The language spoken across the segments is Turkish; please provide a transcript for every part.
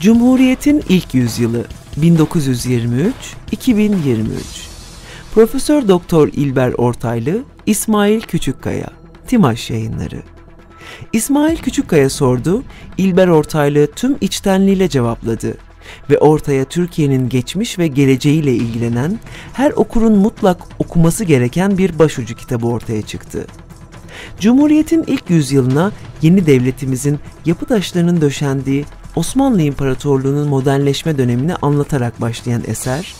Cumhuriyet'in ilk yüzyılı 1923-2023 Profesör Doktor İlber Ortaylı, İsmail Küçükkaya, Timaş Yayınları. İsmail Küçükkaya sordu, İlber Ortaylı tüm içtenliğiyle cevapladı ve ortaya Türkiye'nin geçmiş ve geleceğiyle ilgilenen, her okurun mutlak okuması gereken bir başucu kitabı ortaya çıktı. Cumhuriyet'in ilk yüzyılına yeni devletimizin yapı taşlarının döşendiği Osmanlı İmparatorluğu'nun modernleşme dönemini anlatarak başlayan eser,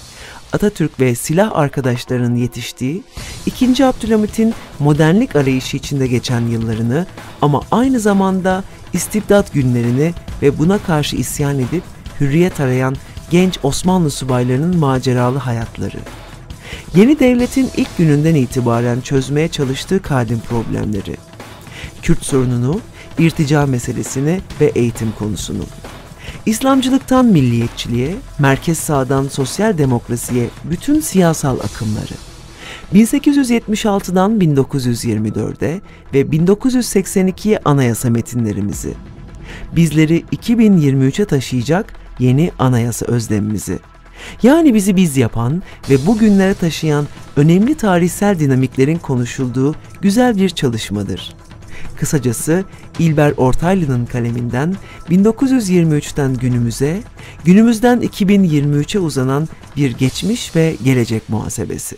Atatürk ve silah arkadaşlarının yetiştiği, 2. Abdülhamit'in modernlik arayışı içinde geçen yıllarını ama aynı zamanda istibdat günlerini ve buna karşı isyan edip hürriyet arayan genç Osmanlı subaylarının maceralı hayatları. Yeni devletin ilk gününden itibaren çözmeye çalıştığı kadim problemleri. Kürt sorununu, irtica meselesini ve eğitim konusunu. İslamcılıktan milliyetçiliğe, merkez sağdan sosyal demokrasiye bütün siyasal akımları. 1876'dan 1924'e ve 1982'ye anayasa metinlerimizi. Bizleri 2023'e taşıyacak yeni anayasa özlemimizi. Yani bizi biz yapan ve bugünlere taşıyan önemli tarihsel dinamiklerin konuşulduğu güzel bir çalışmadır. Kısacası İlber Ortaylı'nın kaleminden 1923'ten günümüze, günümüzden 2023'e uzanan bir geçmiş ve gelecek muhasebesi.